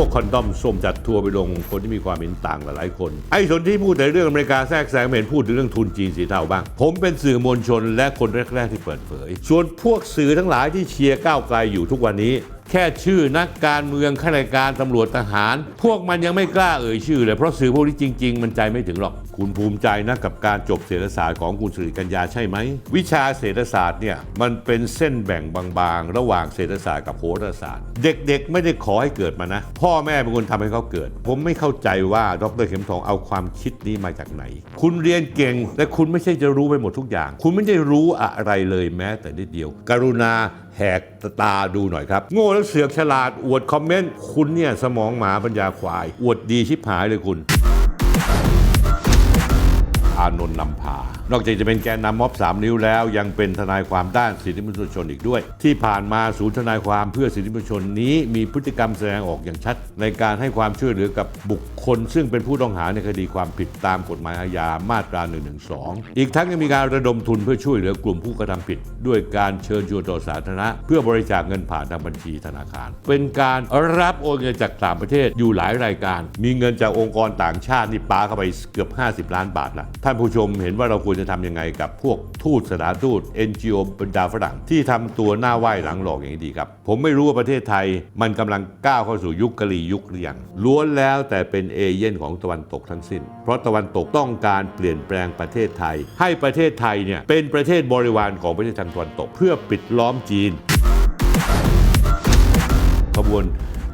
วกคอนดอมส้มจัดทัวร์ไปลงคนที่มีความเห็นต่างหลายคน ไอ้สนที่พูดแต่เรื่องอเมริกาแทรกแซงเห็นพูดถึงเรื่องทุนจีนสีเทาบ้าง ผมเป็นสื่อมวลชนและคนแรก ๆ ที่เปิดเผย ส่วนพวกสื่อทั้งหลายที่เชียร์ก้าวไกลอยู่ทุกวันนี้ แค่ชื่อนักการเมืองข้าราชการตำรวจทหาร พวกมันยังไม่กล้าเอ่ยชื่อเลยเพราะสื่อพวกนี้จริง ๆ มันใจไม่ถึงหรอก คุณภูมิใจนะกับการจบเศรษฐศาสตร์ของคุณสุริกัญญาใช่ไหม วิชาเศรษฐศาสตร์เนี่ยมันเป็นเส้นแบ่งบางๆ ระหว่างเศรษฐศาสตร์กับโหราศาสตร์ เด็กๆ ไม่ได้ขอให้เกิดมานะ พ่อแม่เป็นคนทำให้เขาเกิด ผมไม่เข้าใจว่าดรเข็มทองเอาความคิดนี้มาจากไหน คุณเรียนเก่งแต่คุณไม่ใช่จะรู้ไปหมดทุกอย่าง คุณไม่ได้รู้อะไรเลยแม้แต่นิดเดียว กรุณาแหกตาดูหน่อยครับ โง่แล้วเสือกฉลาดอวดคอมเมนต์คุณเนี่ยสมองหมาปัญญาควาย อวดดีชิบหายเลยคุณ อานนท์นำพา นอกจากจะเป็นแกนนำม็อบสามนิ้วแล้ว ยังเป็นทนายความด้านสิทธิมนุษยชนอีกด้วย ที่ผ่านมาศูนย์ทนายความเพื่อสิทธิมนุษยชนนี้มีพฤติกรรมแสดงออกอย่างชัด ในการให้ความช่วยเหลือกับบุคคล ซึ่งเป็นผู้ต้องหาในคดีความผิดตามกฎหมายอาญามาตรา1นึอีกทั้งยังมีการระดมทุนเพื่อช่วยเหลือกลุ่มผู้กระทำผิด ด้วยการเชิญชวนต่อสาธารณะ เพื่อบริจาคเงินผ่านทางบัญชีธนาคาร เป็นการรับโอนเงินจากต่างประเทศอยู่หลายรายการ มีเงินจากองค์กรต่างชาตินี่ปาเข้าไปเกือบ 50 ล้านบาทละท่านผู้ชมเห็นว่าเราควรจะทำยังไงกับพวกทูตสถานทูต NGO บรรดาฝรั่งที่ทำตัวหน้าไหว้หลังหลอกอย่างนี้ดีครับ ผมไม่รู้ว่าประเทศไทยมันกำลังก้าวเข้าสู่ยุคกะลียุคหรือยังล้วนแล้วแต่เป็นเอเย่นของตะวันตกทั้งสิ้น เพราะตะวันตกต้องการเปลี่ยนแปลงประเทศไทย ให้ประเทศไทยเนี่ยเป็นประเทศบริวารของประเทศทางตะวันตก เพื่อปิดล้อมจีนขบวน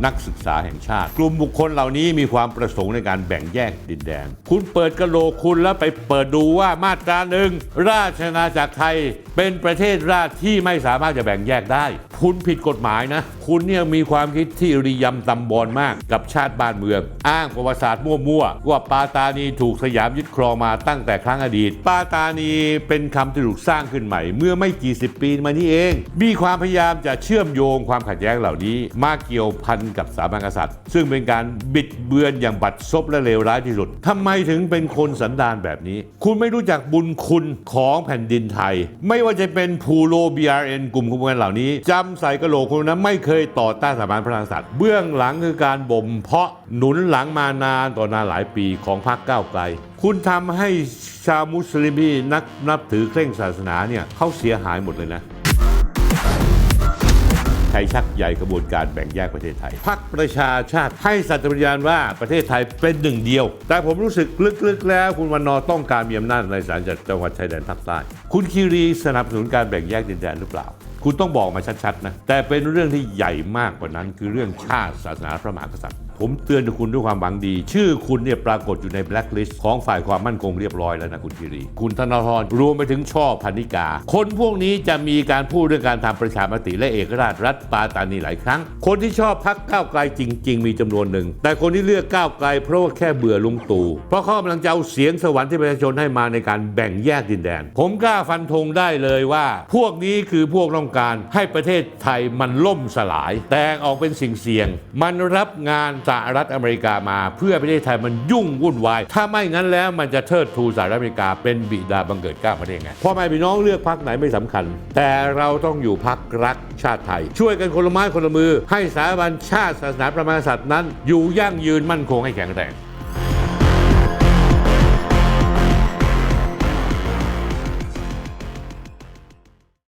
นักศึกษาแห่งชาติ กลุ่มบุคคลเหล่านี้มีความประสงค์ในการแบ่งแยกดินแดน คุณเปิดกระโหลกคุณแล้วไปเปิดดูว่ามาตราหนึ่งราชอาณาจักรไทยเป็นประเทศราชที่ไม่สามารถจะแบ่งแยกได้คุณผิดกฎหมายนะ คุณเนี่ยมีความคิดที่ริยำตำบอลมากกับชาติบ้านเมือง อ้างประวัติศาสตร์มั่วๆ ว่าปาตานีถูกสยามยึดครองมาตั้งแต่ครั้งอดีต ปาตานีเป็นคำที่ถูกสร้างขึ้นใหม่ เมื่อไม่กี่สิบปีมานี้เอง มีความพยายามจะเชื่อมโยงความขัดแย้งเหล่านี้ มาเกี่ยวพันกับสถาบันกษัตริย์ ซึ่งเป็นการบิดเบือนอย่างบัดซบและเลวร้ายที่สุดทำไมถึงเป็นคนสันดานแบบนี้ คุณไม่รู้จักบุญคุณของแผ่นดินไทย ไม่ว่าจะเป็นพูโล BRN กลุ่มขบวนเหล่านี้จำใส่กระโหลกคนนั้นไม่เคยต่อต้านสถาบันพระมหากษัตริย์เบื้องหลังคือการบ่มเพาะหนุนหลังมานานต่อนานหลายปีของพรรคก้าวไกล คุณทำให้ชาวมุสลิมที่นักนับถือเคร่งศาสนาเนี่ยเขาเสียหายหมดเลยนะใครชักใหญ่กระบวนการแบ่งแยกประเทศไทยพรรคประชาชาติให้สัตย์ปฏิญาณว่าประเทศไทยเป็นหนึ่งเดียว แต่ผมรู้สึกลึกๆแล้ว คุณวันนอต้องการมีอำนาจในสารจังหวัดชายแดนภาคใต้ คุณคีรีสนับสนุนการแบ่งแยกดินแดนหรือเปล่า คุณต้องบอกมาชัดๆนะแต่เป็นเรื่องที่ใหญ่มากกว่านั้น คือเรื่องชาติศาสนาพระมหากษัตริย์ ผมเตือนคุณด้วยความหวังดี ชื่อคุณเนี่ยปรากฏอยู่ในแบล็คลิสต์ของฝ่ายความมั่นคงเรียบร้อยแล้วนะคุณคีรี คุณธนาธรรวมไปถึงช่อพันิกา คนพวกนี้จะมีการพูดเรื่องการทำประชามติและเอกราชรัฐปาตานีหลายครั้ง คนที่ชอบพักก้าวไกลจริง ๆ มีจำนวนหนึ่ง แต่คนที่เลือกก้าวไกลเพราะว่าแค่เบื่อลุงตู่เพราะเขากำลังจะเอาเสียงสวรรค์ที่ประชาชนให้มาในการแบ่งแยกดินแดน ผมกล้าฟันธงได้เลยว่า พวกนี้คือพวกต้องการให้ประเทศไทยมันล่มสลาย แตกออกเป็นสิ่งเสี่ยง มันรับงานสหรัฐอเมริกามา เพื่อประเทศไทยมันยุ่งวุ่นวาย ถ้าไม่งั้นแล้วมันจะเทิดทูสหรัฐอเมริกาเป็นบิดาบังเกิดกล้าประเทศไงพ่อแม่พี่น้องเลือกพักไหนไม่สำคัญ แต่เราต้องอยู่พักรักชาติไทย ช่วยกันคนละไม้คนละมือ ให้สถาบันชาติศาสนาพระมากษัตว์นั้น อยู่ยั่งยืนมั่นคงให้แข็งแรง